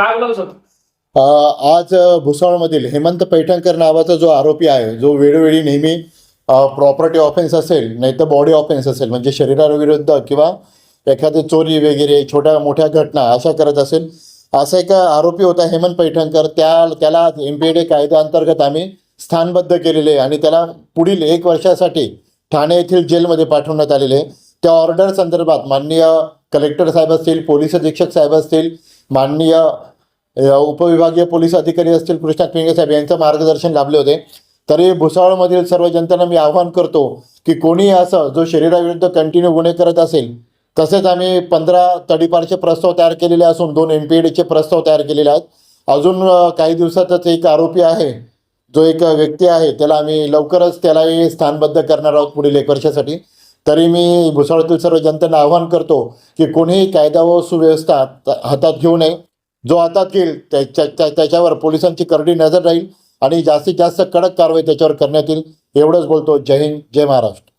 काय आज भुसावळमधील हेमंत पैठणकर नावाचा जो आरोपी आहे जो वेळोवेळी नेहमी प्रॉपर्टी ऑफेन्स असेल नाही तर बॉडी ऑफेन्स असेल म्हणजे शरीराविरुद्ध किंवा एखादी चोरी वगैरे छोट्या मोठ्या घटना अशा करत असेल असा एक आरोपी होता हेमंत पैठणकर. त्या त्याला एम पी डी कायद्याअंतर्गत आम्ही स्थानबद्ध केलेले आहे आणि त्याला पुढील एक वर्षासाठी ठाणे येथील जेलमध्ये पाठवण्यात आलेले आहे. त्या ऑर्डर संदर्भात माननीय कलेक्टर साहेब असतील पोलीस अधीक्षक साहेब असतील माननीय उपविभागीय पोलीस अधिकारी असतील कृष्णा पिंगे साहेब यांचं मार्गदर्शन लाभले होते. तरी भुसावळमधील सर्व जनतेला मी आवाहन करतो की कोणी असं जो शरीराविरुद्ध कंटिन्यू गुन्हे करत असेल तसेच आम्ही पंधरा तडीपारचे प्रस्ताव तयार केलेले असून दोन एम पी डीचे प्रस्ताव तयार केलेले आहेत. अजून काही दिवसातच एक आरोपी आहे जो एक व्यक्ती आहे त्याला आम्ही लवकरच त्यालाही स्थानबद्ध करणार आहोत पुढील एक वर्षासाठी. तरी मी भुसावळातील सर्व जनतेला आवाहन करतो की कोणीही कायदा व सुव्यवस्था त- हातात घेऊ नये. जो हातात येईल त्याच्या त्याच्यावर पोलिसांची करडी नजर राहील आणि जास्तीत जास्त कडक कारवाई त्याच्यावर करण्यात येईल. एवढंच बोलतो. जय हिंद जय महाराष्ट्र.